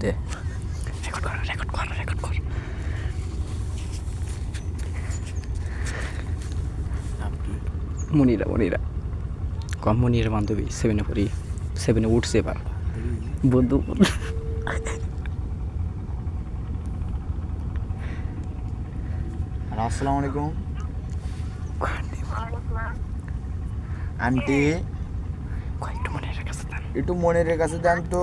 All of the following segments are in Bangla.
দে। রেকর্ড কর রেকর্ড কর রেকর্ড কর। মনিরা মনিরা। কম মনিরা বান্ধবী সেভেনে পড়ি সেভেনে উঠছে এবার। বন্ধু আসসালামু আলাইকুম। আন্টি। কয়েকটু মনিরের কাছে দেন। একটু মনের কাছে দেন তো।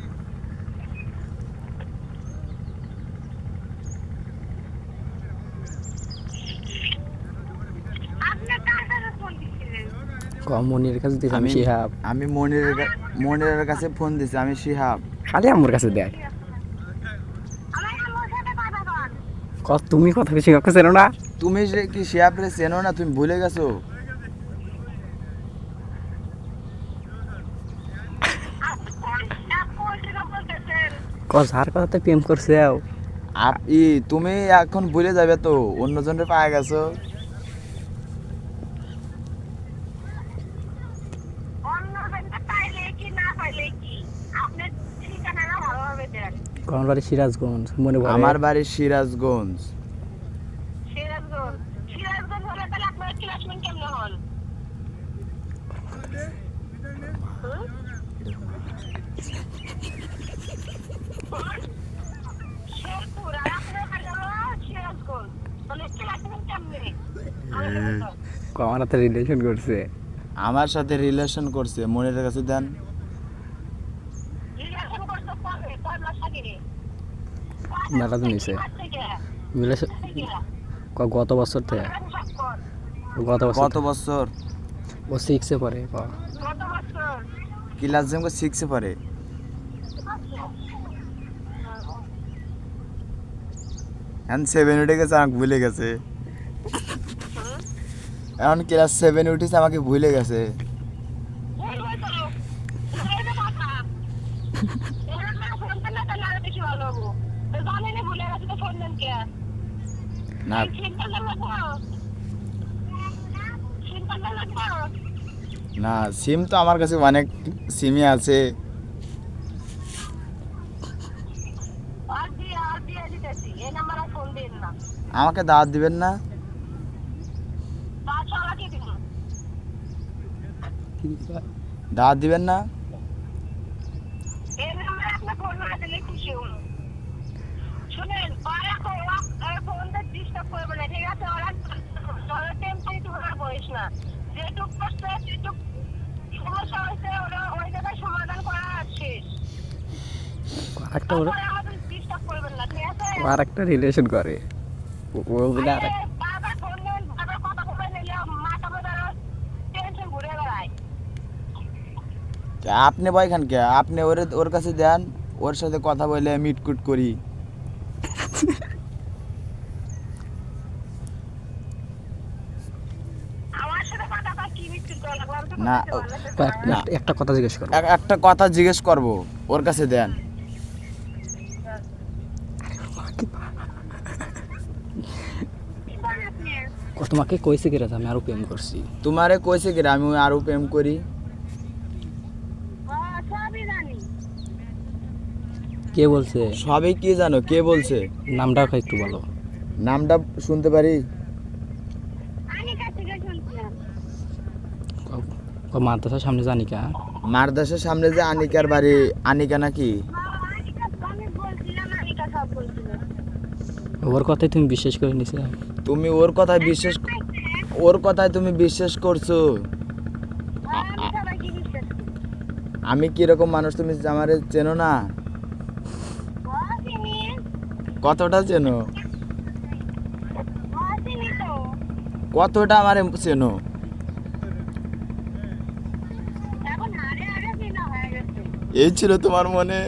কম মনিরের কাছে দিস আমি শিহাব। আমি মনির মনিরের কাছে ফোন দিছি আমি শিহাব। খালি আমার কাছে দেয়। তুমি কথা বেশি কাউকে চেনো না? তুমি কি শিহাব রে চেনো না তুমি ভুলে গেছো? যার কথাতে প্রেম করছে ই তুমি এখন ভুলে যাবে তো অন্যজনের পায়ে গেছো। কোন বাড়ি সিরাজগঞ্জ মনে পড়ে। আমার বাড়ি সিরাজগঞ্জ। আমার হাতে রিলেশন করছে। আমার সাথে রিলেশন করছে। মনির কাছে দেন। মেলা হয়েছে ক গত বছর থেকে। গত বছর কত বছর। ও সিক্সে পড়ে ক্লাস যেমন সিক্সে পড়ে। এখন সেভেন উঠে গেছে আমাকে ভুলে গেছে। এখন ক্লাস সেভেন উঠেছে আমাকে ভুলে গেছে। না। না সিম তো আমার কাছে অনেক সিমই আছে। আমাকে দাওয়াত দিবেন না? দাওয়াত দিবেন না শুনেন ওরা ওরা ফোনটা ডিস্টার্ব করবে না ঠিক আছে ওরা ওরা টেম্পারেট ওরা বয়স না। যেটুক করছে সমস্যা হয়েছে ওরা ওই জায়গায় সমাধান করা শেষ। আরেকটা ওরা রিলেশন করে। আর আপনি বয়খান কে? আপনি ওর ওর কাছে দেন ওর সাথে কথা বলে মিটকুট করি আমার সাথে কথা কয় কি বিক্রি করা লাগবে আমি তো না, না। একটা- কথা জিজ্ঞেস করো এক- একটা কথা জিজ্ঞেস করব ওর কাছে দেন। তোমাকে কইছে কি রে আমি আরও প্রেম করছি? তোমারে কইছে কি রে, আমি আরও প্রেম করি? কে বলছে? সবই কি জানো কে বলছে? নামটা একটু বলো। নামটা শুনতে পারি আমি কাছ থেকে শুনছিলাম ও- ও মাদ্রাসার সামনে জানি কা মারদাসের সামনে যে আনিকার বাড়ি আনিকা নাকি? আনিকা ওর কথাই তুমি বিশ্বাস করে নিছে? তুমি ওর কথায় বিশ্বাস ওর কথায় তুমি বিশ্বাস করছ? আমি কীরকম মানুষ তুমি আমারে চেনো না? কতটা চেনো? কতটা আমারে চেনো এখন হারে হারে চিনা হয়ে গেছে এই ছিল তোমার মনে?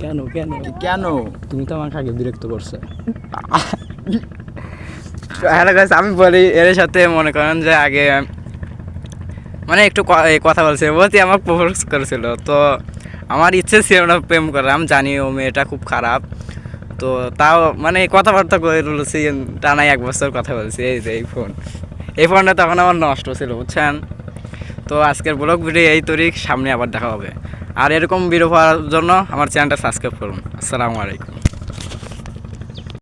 কেন কেন? কেন? তুমি তো আমাকে আগে বিরক্ত করছ। হ্যালো গাইস আমি বলি এর সাথে মনে করেন যে আগে মানে একটু কথা বলছে। বলতে আমার প্রপোজ করেছিল তো আমার ইচ্ছে ছিল না প্রেম করার আমি জানি ও মেয়েটা খুব খারাপ। তো তাও মানে কথাবার্তা করে বলছি, টানাই এক বছর কথা বলছি, এই যে এই ফোন এই ফোনটা তখন আমার নষ্ট ছিল, বুঝছেন? তো আজকের ব্লগ ভিডিও এই তরিক সামনে আবার দেখা হবে। আর এরকম ভিডিও পাওয়ার জন্য আমার চ্যানেলটা সাবস্ক্রাইব করুন। আসসালামু আলাইকুম।